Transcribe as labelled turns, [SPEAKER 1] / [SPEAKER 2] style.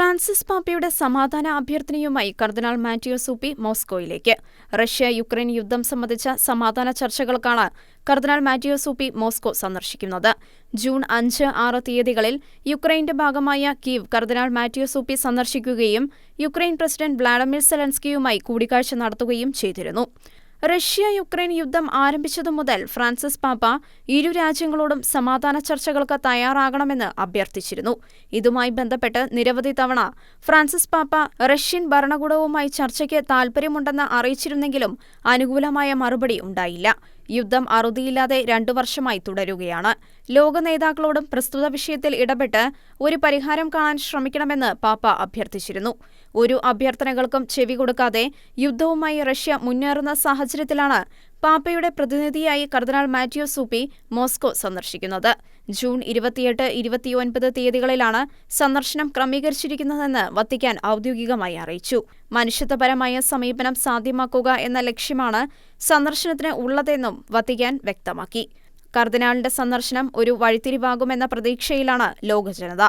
[SPEAKER 1] Francis പാപ്പയുടെ സമാധാന അഭ്യർത്ഥനയുമായി കർദിനാൾ മാറ്റിയോ സൂപ്പി മോസ്കോയിലേക്ക്. റഷ്യ യുക്രൈൻ യുദ്ധം സംബന്ധിച്ച സമാധാന ചർച്ചകൾക്കാണ് കർദിനാൾ മാറ്റിയോ സൂപ്പി മോസ്കോ സന്ദർശിക്കുന്നത്. ജൂൺ അഞ്ച് ആറ് തീയതികളിൽ യുക്രൈന്റെ ഭാഗമായ കീവ് കർദിനാൾ മാറ്റിയോ സൂപ്പി സന്ദർശിക്കുകയും യുക്രൈൻ പ്രസിഡന്റ് വ്ളാഡിമിർ സെലൻസ്കിയുമായി കൂടിക്കാഴ്ച നടത്തുകയും ചെയ്തിരുന്നു. റഷ്യ യുക്രൈൻ യുദ്ധം ആരംഭിച്ചതു മുതൽ ഫ്രാൻസിസ് പാപ്പ ഇരു രാജ്യങ്ങളോടും സമാധാന ചർച്ചകൾക്ക് തയ്യാറാകണമെന്ന് അഭ്യർത്ഥിച്ചിരുന്നു. ഇതുമായി ബന്ധപ്പെട്ട് നിരവധി തവണ ഫ്രാൻസിസ് പാപ്പ റഷ്യൻ ഭരണകൂടവുമായി ചർച്ചയ്ക്ക് താൽപര്യമുണ്ടെന്ന് അറിയിച്ചിരുന്നെങ്കിലും അനുകൂലമായ മറുപടി ഉണ്ടായില്ല. യുദ്ധം അറുതിയില്ലാതെ രണ്ടു വർഷമായി തുടരുകയാണ്. ലോക നേതാക്കളോടും പ്രസ്തുത വിഷയത്തിൽ ഇടപെട്ട് ഒരു പരിഹാരം കാണാൻ ശ്രമിക്കണമെന്ന് പാപ്പ അഭ്യർത്ഥിച്ചിരുന്നു. ഒരു അഭ്യർത്ഥനകൾക്കും ചെവി കൊടുക്കാതെ യുദ്ധവുമായി റഷ്യ മുന്നേറുന്ന സാഹചര്യത്തിലാണ് പാപ്പയുടെ പ്രതിനിധിയായി കർദിനാൾ മാറ്റിയോ സൂപ്പി മോസ്കോ സന്ദർശിക്കുന്നത്. ജൂൺ ഇരുപത്തിയെട്ട് ഇരുപത്തിയൊൻപത് തീയതികളിലാണ് സന്ദർശനം ക്രമീകരിച്ചിരിക്കുന്നതെന്ന് വത്തിക്കാൻ ഔദ്യോഗികമായി അറിയിച്ചു. മനുഷ്യത്വപരമായ സമീപനം സാധ്യമാക്കുക എന്ന ലക്ഷ്യമാണ് സന്ദർശനത്തിന് ഉള്ളതെന്നും വത്തിക്കാൻ വ്യക്തമാക്കി. കർദിനാളിന്റെ സന്ദർശനം ഒരു വഴിത്തിരിവാകുമെന്ന പ്രതീക്ഷയിലാണ് ലോകജനത.